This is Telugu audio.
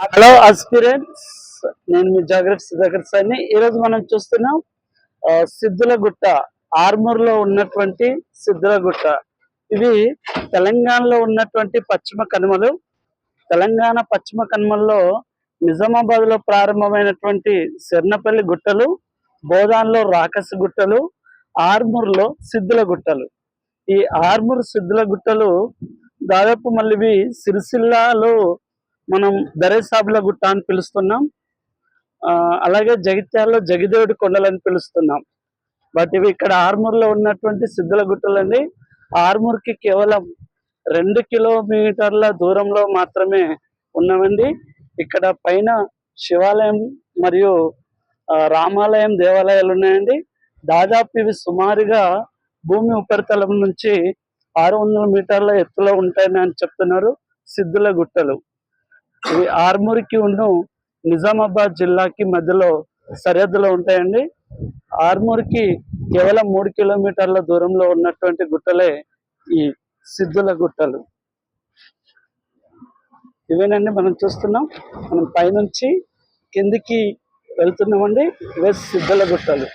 హలో అస్పిరెంట్స్ నేను మీ జాగ్రత్త సుధాకర్ సార్ని. ఈరోజు మనం చూస్తున్నాం ఆ, సిద్ధుల గుట్ట ఆర్మూర్లో ఉన్నటువంటి సిద్ధుల గుట్ట. ఇవి తెలంగాణలో ఉన్నటువంటి పశ్చిమ కనుమలు. తెలంగాణ పశ్చిమ కనుమల్లో నిజామాబాద్లో ప్రారంభమైనటువంటి శరణపల్లి గుట్టలు బోధాన్లో రాకసి గుట్టలు ఆర్మూర్లో సిద్ధుల గుట్టలు. ఈ ఆర్మూర్ సిద్ధుల గుట్టలు దాదాపు మళ్ళీ ఇవి సిరిసిల్లాలో మనం దరేసాబుల గుట్ట అని పిలుస్తున్నాం. అలాగే జగిత్యాలలో జగిదేవుడి కొండలు అని పిలుస్తున్నాం. బట్ ఇవి ఇక్కడ ఆర్మూర్లో ఉన్నటువంటి సిద్ధుల గుట్టలండి. ఆర్మూర్కి కేవలం రెండు కిలోమీటర్ల దూరంలో మాత్రమే ఉన్నామండి. ఇక్కడ పైన శివాలయం మరియు రామాలయం దేవాలయాలు ఉన్నాయండి. దాదాపు ఇవి సుమారుగా భూమి ఉపరితలం నుంచి ఆరు వందల మీటర్ల ఎత్తులో ఉంటాయని అని చెప్తున్నారు సిద్ధుల గుట్టలు. ఇవి ఆర్మూర్కి ఉన్న నిజామాబాద్ జిల్లాకి మధ్యలో సరిహద్దులో ఉంటాయండి. ఆర్మూర్కి కేవలం మూడు కిలోమీటర్ల దూరంలో ఉన్నటువంటి గుట్టలే ఈ సిద్ధుల గుట్టలు. ఇవేనండి మనం చూస్తున్నాం. మనం పైనుంచి కిందికి వెళ్తున్నామండి. ఇవే సిద్ధుల గుట్టలు.